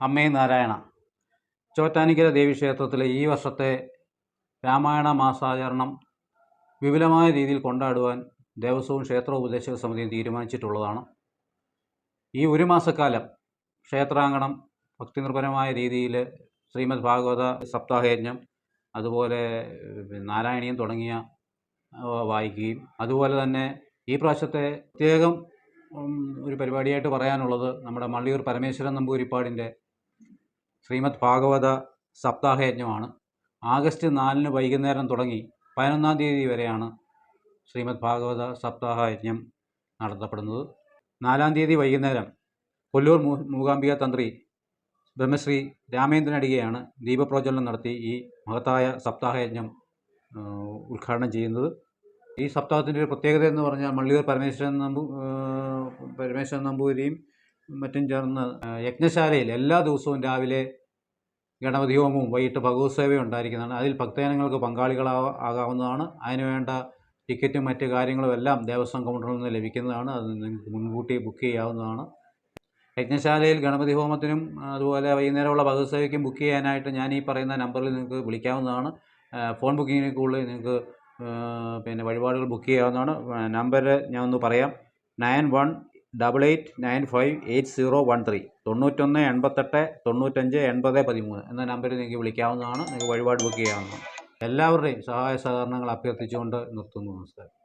അമ്മേ നാരായണ. ചോറ്റാനിക്കര ദേവീക്ഷേത്രത്തിലെ ഈ വർഷത്തെ രാമായണ മാസാചരണം വിപുലമായ രീതിയിൽ കൊണ്ടാടുവാൻ ദേവസ്വവും ക്ഷേത്ര ഉപദേശക സമിതിയും തീരുമാനിച്ചിട്ടുള്ളതാണ്. ഈ ഒരു മാസക്കാലം ക്ഷേത്രാങ്കണം ഭക്തിനിർഭരമായ രീതിയിൽ ശ്രീമദ് ഭാഗവത സപ്താഹയജ്ഞം അതുപോലെ നാരായണീയം തുടങ്ങിയ വായിക്കുകയും അതുപോലെ തന്നെ ഈ പ്രാവശ്യത്തെ പ്രത്യേകം ഒരു പരിപാടിയായിട്ട് പറയാനുള്ളത് നമ്മുടെ മള്ളിയൂർ പരമേശ്വരൻ നമ്പൂരിപ്പാടിന്റെ ശ്രീമദ് ഭാഗവത സപ്താഹയജ്ഞമാണ്. ആഗസ്റ്റ് നാലിന് വൈകുന്നേരം തുടങ്ങി പതിനൊന്നാം തീയതി വരെയാണ് ശ്രീമദ് ഭാഗവത സപ്താഹയജ്ഞം നടത്തപ്പെടുന്നത്. നാലാം തീയതി വൈകുന്നേരം കൊല്ലൂർ മൂകാംബിക തന്ത്രി ബ്രഹ്മശ്രീ രാമേന്ദ്രൻ അടികയാണ് ദീപപ്രോജ്വലനം നടത്തി ഈ മഹത്തായ സപ്താഹയജ്ഞം ഉദ്ഘാടനം ചെയ്യുന്നത്. ഈ സപ്താഹത്തിന്റെ ഒരു പ്രത്യേകത എന്ന് പറഞ്ഞാൽ മള്ളിയൂർ പരമേശ്വരൻ നമ്പൂ പരമേശ്വരൻ നമ്പൂതിരിയും മറ്റും ചേർന്ന് യജ്ഞശാലയിൽ എല്ലാ ദിവസവും രാവിലെ ഗണപതി ഹോമവും വൈകിട്ട് ഭഗവത് സേവയും ഉണ്ടായിരിക്കുന്നതാണ്. അതിൽ ഭക്തജനങ്ങൾക്ക് പങ്കാളികളാവ ആകാവുന്നതാണ്. അതിനുവേണ്ട ടിക്കറ്റും മറ്റ് കാര്യങ്ങളും എല്ലാം ദേവസ്വം കൗണ്ടറിൽ നിന്ന് ലഭിക്കുന്നതാണ്. അത് നിങ്ങൾക്ക് മുൻകൂട്ടി ബുക്ക് ചെയ്യാവുന്നതാണ്. യജ്ഞശാലയിൽ ഗണപതി ഹോമത്തിനും അതുപോലെ വൈകുന്നേരമുള്ള ഭഗവത് സേവയ്ക്കും ബുക്ക് ചെയ്യാനായിട്ട് ഞാൻ ഈ പറയുന്ന നമ്പറിൽ നിങ്ങൾക്ക് വിളിക്കാവുന്നതാണ്. ഫോൺ ബുക്കിങ്ങിന് കൂടുതൽ നിങ്ങൾക്ക് പിന്നെ വഴിപാടുകൾ ബുക്ക് ചെയ്യാവുന്നതാണ്. നമ്പർ ഞാൻ ഒന്ന് പറയാം. Nine one double eight nine five eight zero one three തൊണ്ണൂറ്റൊന്ന് എൺപത്തെട്ട് തൊണ്ണൂറ്റഞ്ച് എൺപത് പതിമൂന്ന് എന്ന നമ്പറിൽ നിങ്ങൾക്ക് വിളിക്കാവുന്നതാണ്. നിങ്ങൾക്ക് വഴിപാട് ബുക്ക് ചെയ്യാവുന്നതാണ്. എല്ലാവരുടെയും സഹായ സഹകരണങ്ങൾ അഭ്യർത്ഥിച്ചുകൊണ്ട് നിർത്തുന്നു നമസ്കാരം.